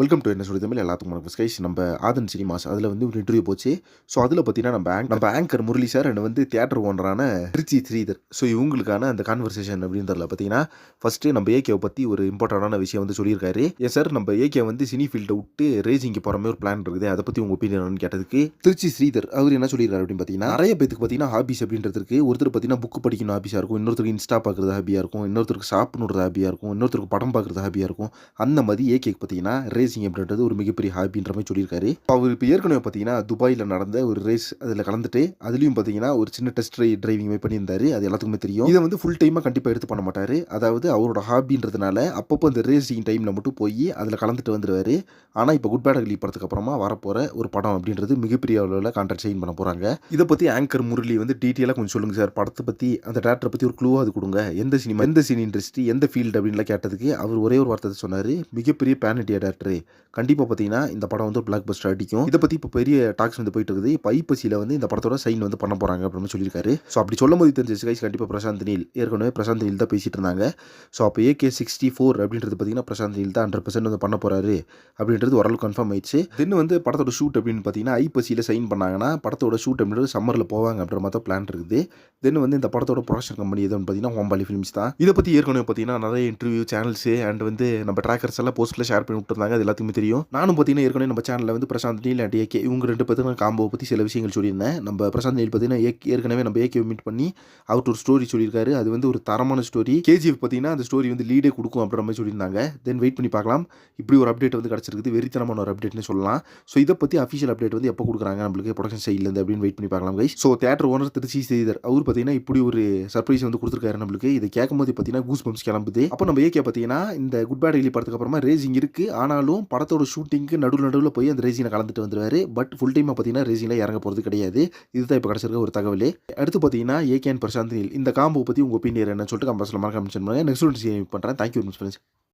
Welcome to என்ன சொல்லி தமிழ்? எல்லாத்துக்கும் வணக்கம். ஸ்கைஸ் நம்ம ஆதன் சினிமாஸ் அதில் வந்து ஒரு இன்டர்வியூ போச்சு. ஸோ அதில் பார்த்தீங்கன்னா நம்ம ஆங்க் நம்ம ஆங்கர் முரளி சார் அண்ட் வந்து தியேட்டர் ஓனரான திருச்சி ஸ்ரீதர். ஸோ இவங்களுக்கான அந்த கான்வர்சேஷன் அப்படின்றதுல பார்த்தீங்கன்னா ஃபஸ்ட்டு நம்ம ஏகேவை பற்றி ஒரு இம்பார்ட்டண்டான விஷயம் வந்து சொல்லியிருக்காரு. ஏன் சார் நம்ம ஏகே வந்து சினி ஃபீல்டை விட்டு ரேசிங்க்கு போகிற மாதிரி ஒரு பிளான் இருக்குது. அதை பற்றி உங்கள் ஒப்பீனியன் கேட்டதுக்கு திருச்சி ஸ்ரீதர் அவர் என்ன சொல்லியிருக்காரு அப்படின்னு பார்த்தீங்கன்னா நிறைய பேத்துக்கு பார்த்தீங்கன்னா ஹாபிஸ் அப்படின்றதுக்கு ஒருத்தர் பார்த்தீங்கன்னா புக் படிக்கணும் ஹாபிஸாக இருக்கும். இன்னொருத்தருக்கு இன்ஸ்டா பார்க்குறது ஹாபியாக இருக்கும். இன்னொருத்தருக்கு சாப்பிட்ணுறது ஹாபியாக இருக்கும். இன்னொருத்தருக்கு படம் பார்க்குறது ஹாபியாக இருக்கும். அந்த மாதிரி ஏகேக்கு பார்த்தீங்கன்னா ரேசிங் அப்படின்றது ஒரு மிகப்பெரிய ஹாப்பின்ற மாதிரி சொல்லியிருக்காரு. அவர் இப்போ ஏற்கனவே பார்த்தீங்கன்னா துபாயில் நடந்த ஒரு ரேஸ் அதில் கலந்துட்டு அதுலேயும் பார்த்தீங்கன்னா ஒரு சின்ன டெஸ்ட் டிரைவிங் மாதிரி பண்ணியிருந்தாரு. அது எல்லாத்துக்குமே தெரியும். இதை வந்து ஃபுல் டைமாக கண்டிப்பாக எடுத்து பண்ண மாட்டார். அதாவது அவரோட ஹாபின்றதுனால அப்பப்போ அந்த ரேசிங் டைமில் மட்டும் போய் அதில் கலந்துட்டு வந்துடுவார் ஆனால் இப்போ குட் பேட் அகலி படத்துக்கு அப்புறமா வரப்போகிற ஒரு படம் அப்படின்றது மிகப்பெரிய அளவில் கான்ட்ராக்ட் சைன் பண்ண போகிறாங்க இதை பற்றி ஆங்கர் முரளி வந்து டீட்டெயிலாக கொஞ்சம் சொல்லுங்கள் சார் படத்தை பற்றி அந்த டேரக்டரை பற்றி ஒரு க்ளூவாக அது கொடுங்க. எந்த சினிமா எந்த சினி இண்டஸ்ட்ரி எந்த ஃபீல்டு அப்படின்லாம் கேட்டதுக்கு அவர் ஒரே ஒரு வார்த்தை சொன்னார். மிகப்பெரிய பேன் இண்டியா டேரக்டர் கண்டிப்பாக பார்த்தீங்கன்னா இந்த படம் வந்து பிளாக் பஸ்டர் அடிக்கும். இதை பற்றி இப்போ பெரிய டாக்ஸ் வந்து போயிட்டு இருக்குது. இப்போ ஐப்பசியில் வந்து இந்த படத்தோட சைன் வந்து பண்ண போகிறாங்க அப்படின்னு சொல்லியிருக்காரு. ஸோ அப்படி சொல்லும் போது தெரிஞ்சு கைஸ் கண்டிப்பாக பிரசாந்த் நீல். ஏற்கனவே பிரசாந்த் நீல் தான் பேசிட்டு இருந்தாங்க. ஸோ அப்போ ஏகே சிக்ஸ்டி ஃபோர் அப்படின்றது பார்த்தீங்கன்னா பிரசாந்த் நீல் தான் ஹண்ட்ரட் பர்சன்ட் வந்து பண்ண போகிறாரு அப்படின்றது ஓரளவு கன்ஃபார்ம் ஆயிடுச்சு. தென் வந்து படத்தோட ஷூட் அப்படின்னு பார்த்தீங்கன்னா ஐப்பசியில் சைன் பண்ணாங்கன்னா படத்தோட ஷூட் அப்படின்றது சம்மரில் போவாங்க அப்படின்ற மாதிரி தான் பிளான் இருக்குது. தென் வந்து இந்த படத்தோட ப்ரொடக்ஷன் கம்பெனி எதுன்னு பார்த்தீங்கன்னா ஹோம்பாலி ஃபிலிம்ஸ் தான். இதை பற்றி ஏற்கனவே பார்த்தீங்கன்னா நிறைய இன்டர்வியூ சேனல்ஸு அண்ட் வந்து நம்ம ட்ராக்கர்ஸ் எல்லாம் போஸ்ட்டில் ஷேர் பண்ணி விட்டுருந்தாங்க. அது எல்லாத்துக்குமே தெரியும். நானும் பார்த்தீங்கன்னா ஏற்கனவே நம்ம சேனலில் வந்து பிரசாந்த் நீல் அண்ட் ஏகே இவங்க ரெண்டு பேர்த்துக்கு காம்போ பற்றி சில விஷயங்கள் சொல்லியிருந்தேன். நம்ம பிரசாந்த் நீல் பார்த்தீங்கன்னா ஏற்கனவே நம்ம ஏகே மீட் பண்ணி அவர்கிட்ட ஒரு ஸ்டோரி சொல்லியிருக்காரு. அது வந்து ஒரு தரமான ஸ்டோரி கேஜிஎஃப் பார்த்தீங்கன்னா அந்த ஸ்டோரி வந்து லீடே கொடுக்கும் அப்படின்ற மாதிரி சொல்லியிருந்தாங்க. தென் வெயிட் பண்ணி பார்க்கலாம். இப்படி ஒரு அப்டேட் வந்து கிடச்சிருக்குது. வெறித்தனமான ஒரு அப்டேட்னு சொல்லலாம். ஸோ இதை பற்றி அஃபிஷியல் அப்டேட் வந்து எப்போ கொடுக்குறாங்க? நம்மளுக்கு ப்ரொடக்ஷன் சைட்லேருந்து அப்படின்னு வெயிட் பண்ணி பார்க்கலாம் guys so theatre owner Trichy Sridhar அவர் பார்த்தீங்கன்னா இப்படி ஒரு சர்ப்ரைஸ் வந்து கொடுத்துருக்காரு நம்மளுக்கு. இதை கேட்கும்போது பார்த்தீங்கன்னா கூஸ் பம்ஸ் கிளம்புது. அப்போ நம்ம ஏகே பார்த்தீங்கன்னா இந்த குட் பேட் ரிலி படத்துக்கு அப்புறமா ரேசிங் இருக்குது ஆனாலும் படத்தோட ஷூட்டிங்க்கு நடுவில் நடுவில் போய் அந்த ரேசிங்கில் கலந்துட்டு வந்துடுவார் பட் ஃபுல் டைமாக பார்த்தீங்கன்னா ரேசிங்கில் இறங்க போகிறது கிடையாது. இதுதான் இப்போ கிடச்சிருக்க ஒரு தகவல். அடுத்து பார்த்தீங்கன்னா ஏகே பிரசாந்த் இந்த காம்போ பற்றி உங்கள் ஒப்பீனியர் என்ன சொல்லிட்டு கம்பல்சரி மறக்காம மென்ஷன் பண்ணுங்கள் நெக்ஸ்ட் ஒன்று பண்ணுறேன் தேங்க்யூ ஃப்ரெண்ட்ஸ்